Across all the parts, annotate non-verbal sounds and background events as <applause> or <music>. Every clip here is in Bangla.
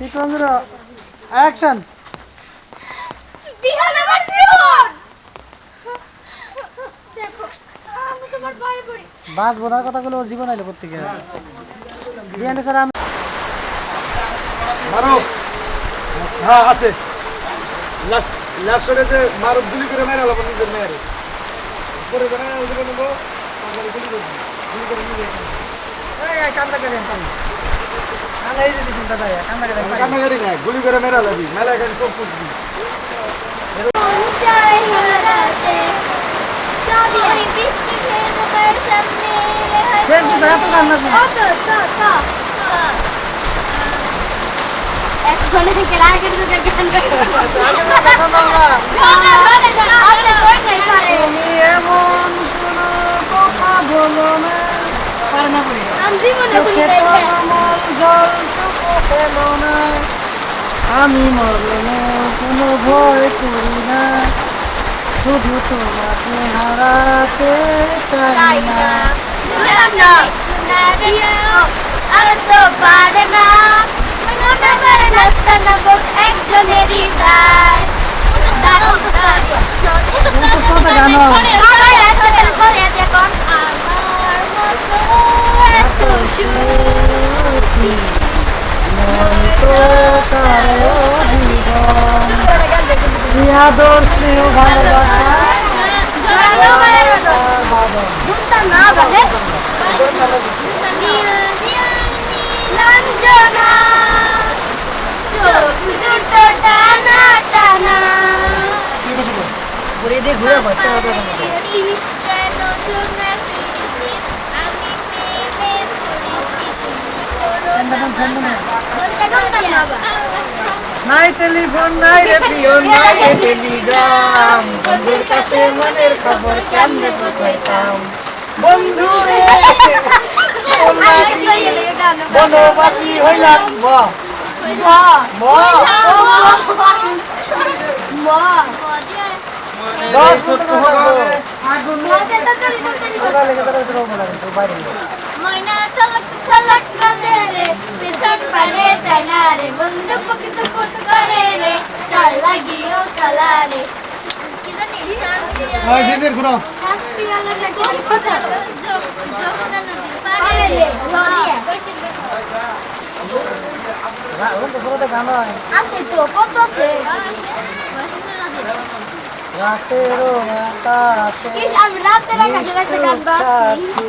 চিত্রঞ্জন অ্যাকশন বিহান আমার জীবন দেখো আমি তোমার পায়ে পড়ি। বাস বোনার কথাগুলো ওর জীবন আইলো প্রত্যেকে। বিহানে স্যার আমি মারো হ্যাঁ আছে। লাস্ট লাস্ট শটে যে মারো গুলি করে মেরে আলাপ নিজের মেয়েরে। করে করে ওদিকে নেব গুলি করে গুলি করে নিজে কান্দা করে কান্নাকাটি নাই গুলি করে মেরে আলাবি মেলা এখানে খুব খুশি চাই হারাতে সবই ওই বৃষ্টি ভেজা পায়ের সামনে শেষ দিছে এত কান্দা নেই। কত তা তা এখন আগের যুগের গান তুমি এমন কোনো কথা বলো না আমি মরলে কোনো ভয় করি না। শুধু তোমাকে হারাতে চাই না। আদর স্নেহ ভালোবাসা। ঘুরে দিয়ে ঘুরে বাচ্চা হবে যেন জোনা ফিরেছি আমি প্রেমে পড়েছি তুমি করো না বাবা বলতে বলতে না নাই টেলিফোন নাই রে প্রিয় নাই রে টেলিগ্রাম বন্ধুর কাছে মনের খবর কেমনে পৌঁছাইতাম বন্ধু রে বনবাসী হইলাম ব ব দশ মিনিট সকালে ময়না চলক চলক কাঁদে রে পেছন পারে যায় না রে বন্ধু পকিত পুত করে রে তার লাগিও কালা রে। হ্যাঁ হয়। আছে তো কত আছে? বসুন্ধরা আকাশে আমি রাতে রাখা একটা গান বাজছি। সাথী,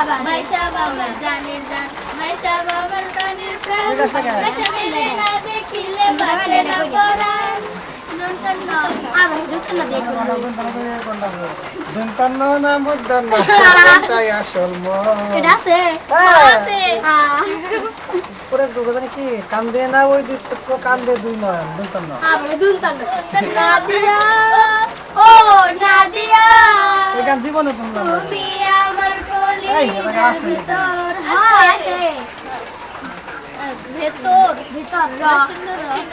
আবার বাইসাব আমার জানের জান বাইসাব আমার প্রাণের প্রাণ। ঠিক আছে, না দেখিলে বাঁচে না পরাণ। নন্তন আবার দুধটা দেখো দন্তান্ন না মুদান্ন তাই আসল এটা আছে? হ্যাঁ। আছে। হ্যাঁ। পরে ঢুকে জানি কি? কান্দে না ওই দুই চক্ষু কান্দে দুই নয় দন্তান্ন <laughs> নাদিয়া ও নাদিয়া। এই গান জীবনে শুনলাম ভিতর হ্যাঁ। আছে। ভেতর ভিতর হয়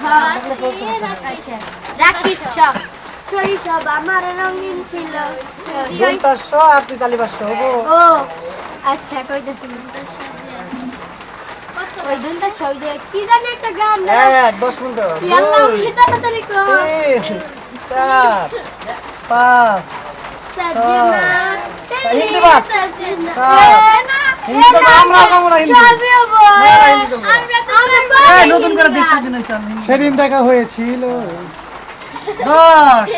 হ্যাঁ যাবে। আচ্ছা। রাখিস সব। শৈশব আমার রঙিন ছিল। শৈ- দন্তার স আর তুই তালিবাস ও আচ্ছা কইতেছি ওই দুনটা সই কি জানি একটা গান এক দশ মিনিট। ইয়াল্লাহ দুই তাড়াতাড়ি কো চার পাঁচ সজনা হিন্দি বাদ। সজনা। হ্যাঁ। হিন্দি আমরা হিন্দি। তো এই, নতুন করে দেশ সেদিন দেখা হয়েছিল। দশ।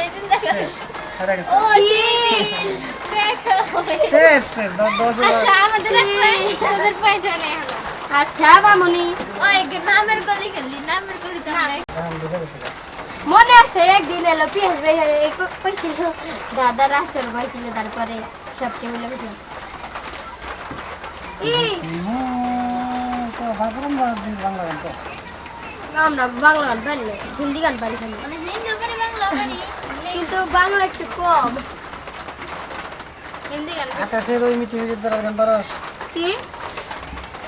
শেষ দশ দশ আচ্ছা আমাদের পয়সা নেই আচ্ছা মামুনি ওই নামের গলি খেলি নামের গলি তো হ্যাঁ। মনে আছে একদিন এলো পিয়াস ভাই কইছিল দাদা রাসর হয়েছিল তারপরে সব টেবিলে গান তো। আমরা বাংলা গান পারি হিন্দি গান পারি খালি। মানে কিন্তু বাংলা একটু কম। হিন্দি গান আকাশের ওই মিটি মিটি দ্বারা গান পারস? কি?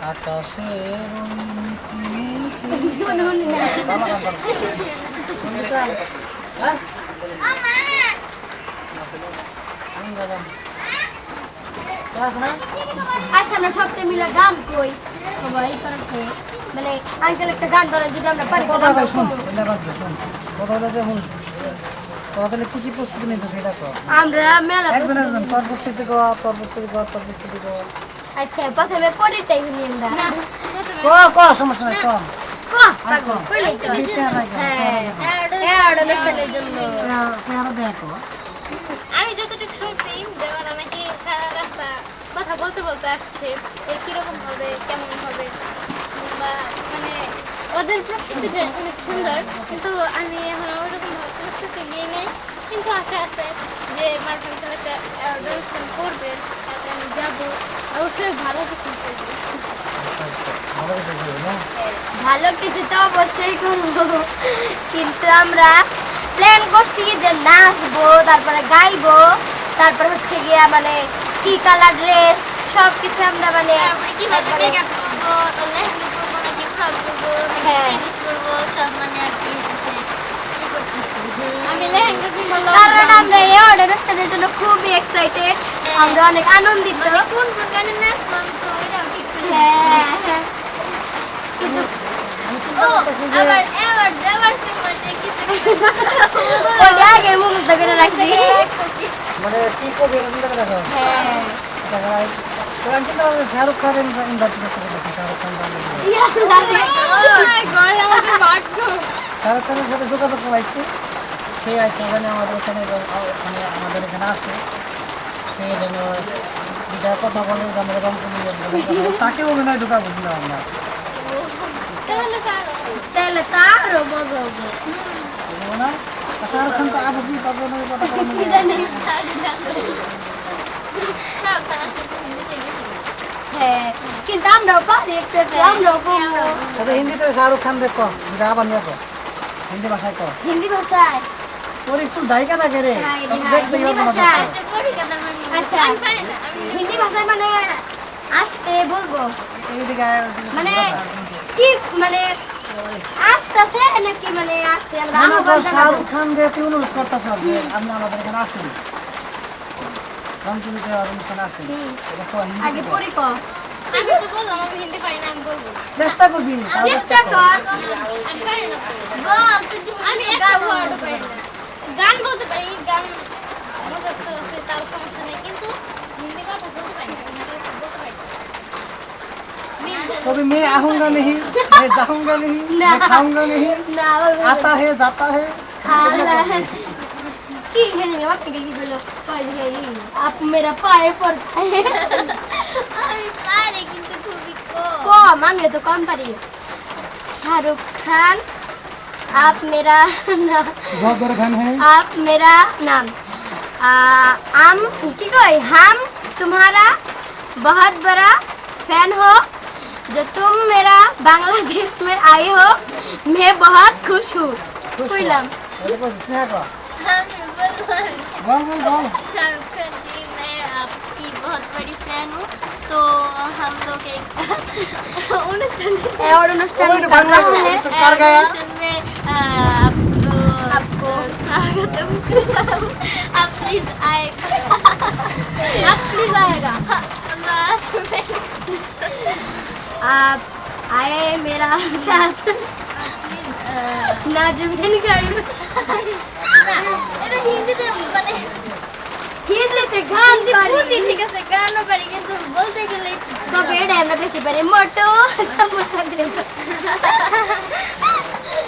আকাশের? <laughs> হ্যাঁ? আচ্ছা আমরা মিলে গান কই সবাই মানে আঙ্কেল একটা গান যদি আমরা পারি কথা শুন। কথা শুন। কি কি প্রস্তুতি নিয়েছো সেটা কর আমরা মেলা একজন একজন তোর প্রস্তুতি কর তোর প্রস্তুতি কর তোর প্রস্তুতি কর আচ্ছা প্রথমে পরেরটাই শুনি আমরা। না প্রথমে ক ক সমস্যা নাই কইলেই তো কেন? হ্যাঁ হ্যাঁ ওটা অনুষ্ঠানের জন্য। চেহারা চেহারা দেখো। আমি যতটুকু শুনছি যেমন নাকি সারা রাস্তা কথা বলতে বলতে আসছে কীরকম হবে কেমন হবে। বা মানে ওদের প্রস্তুতিটা অনেক সুন্দর কিন্তু আমি এখন ওরকম প্রস্তুতি নিয়ে নেই। কিন্তু আশা আছে যে মার্কিন একটা অনুষ্ঠান করবে। আমি যাব। অবশ্যই ভালো কিছু ভালো তো অবশ্যই করব কিন্তু আমরা প্ল্যান করছি যে নাচবো তারপরে গাইবো তারপর হচ্ছে গিয়া মানে কি কালার ড্রেস সব কিছু আমরা মানে নাকি হ্যাঁ। সব মানে আর কি হচ্ছে ই করতেছি আমি লেহেঙ্গা কিনবো কারণ আমরা এই অনুষ্ঠানের জন্য খুবই এক্সাইটেড আমরা অনেক আনন্দিত। মানে কোন কোন গানে নাচবো তো এটা ফিক্স করে হ্যাঁ হ্যাঁ। কিন্তু আমি ও চিন্তা করতেছি যে আবার এবার দেওয়ার সময় যে কিছু <laughs> ওটা আগে মুখস্থ করে রাখছি মানে কি করবে এটা চিন্তা করে দেখো। হ্যাঁ। দেখা যায় তো আমি চিন্তা করছি শাহরুখ খানের ইনভাইট করতে পারছি শাহরুখ খান <laughs> শাহরুখ খানের সাথে যোগাযোগ করাইছি। সে আছে ওখানে আমাদের এখানে মানে আমাদের এখানে আসে। সে যেন এটা কথা বলে নিয়ে বলে। তাকে অভিনয় ঢোকা বুঝলাম আমরা? তাহলে তো আরও তাহলে তারও মজা না শাহরুখ খান তো আবু কি পাবো না কথা কি জানি না কারণ কিন্তু হিন্দিতে বেশি হ্যাঁ কিন্তু আমরাও পারি একটু একটু আমরাও করব। আচ্ছা হিন্দিতে শাহরুখ খান দেখো এটা আবার নিয়ে কো। হিন্দি ভাষায় কো। হিন্দি ভাষায়? তোর স্কুল দায়িকা থাকে রে। দেখতে ভাষায়। আচ্ছা মানে আচ্ছা। আমি পারি হিন্দি ভাষায় মানে আসতে বলব? মানে কি মানে আসতেছে নাকি মানে আসতে আমরা মনে আহ্বান কর জানাব। শাহরুখ খান রে তুই অনুরোধ করতেছ যে আপনি আমাদের এখানে আসেন রংপুরিতে অনুষ্ঠান আসেন হুম। এটা কো হিন্দি আগে পড়ি ক। আমি তো বললাম আমি হিন্দি পারি না আমি বলব। চেষ্টা করবি চেষ্টা কর। আমি পারি না। বল তুই আমি একটা ওয়ার্ড পারি না। গান বলতে পারি গান মুখস্থ আছে তাও সমস্যা নেই কিন্তু হিন্দি কথা বলতে পারি না হিন্দি কথা বলতে পারি না। कभी मैं आऊंगा नहीं मैं जाऊंगा नहीं ना। मैं खाऊंगा नहीं না ওই आता है जाता है আল্লাহ কি হেনে বাপ কি কি বলো কই হেই আপ মেরা পায়ে পড়তা है আমি পারি কিন্তু খুবই কম কম আমি তো কম পারি शाहरुख खान आप मेरा नाम बहुत बड़ा है। आप मेरा नाम। आम की कोई? हम तुम्हारा बहुत बड़ा फ़ैन हो। जो तुम मेरा बांग्लादेश में आए हो मैं बहुत खुश हूँ। हाँ, आपकी बहुत बड़ी फ़ैन हूँ। तो हम लोग एक अनुष्ठान <laughs> और अनुष्ठान आपको आपको स्वागतम करता हूँ आप प्लीज आए आप प्लीज आएगा बस मैं आप आए मेरा साथ প্লিজ नाजमीन गाइड এটা হিন্দিতে মানে হিন্দিতে গান হিন্দি পারি বুঝি ঠিক আছে গানও পারি কিন্তু বলতে গেলে একটু তবে এটা আমরা বেশি পারি মোটো সমোসা দেব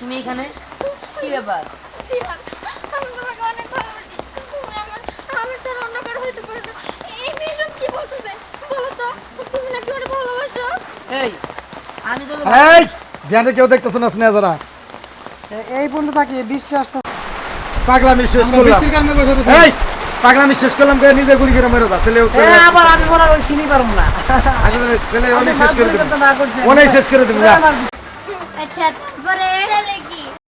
তুমি এখানে? কি ব্যাপার? আমি তোমাকে অনেক ভালোবাসি তুমি আমার আমার ছাড়া অন্য কারও হইতে পারো না এই মেয়েসব কি বলতেছে বলো তো তুমি নাকি ওরে ভালোবাসো এই আমি তো এই ধ্যানে কেউ দেখতেছে না স্নেহ যারা এ- এই পর্যন্ত থাকি বৃষ্টি আসতে পাগলামি শেষ করলাম। এই পাগলামি শেষ করলাম কে নিজে গুলি করে মেরে দাও তাহলে এ, আবার আমি চিনি পারব না। তাহলে অনেক শেষ করে দেবো। না করছে। অনেক শেষ করে দেবো আচ্ছা তারপরে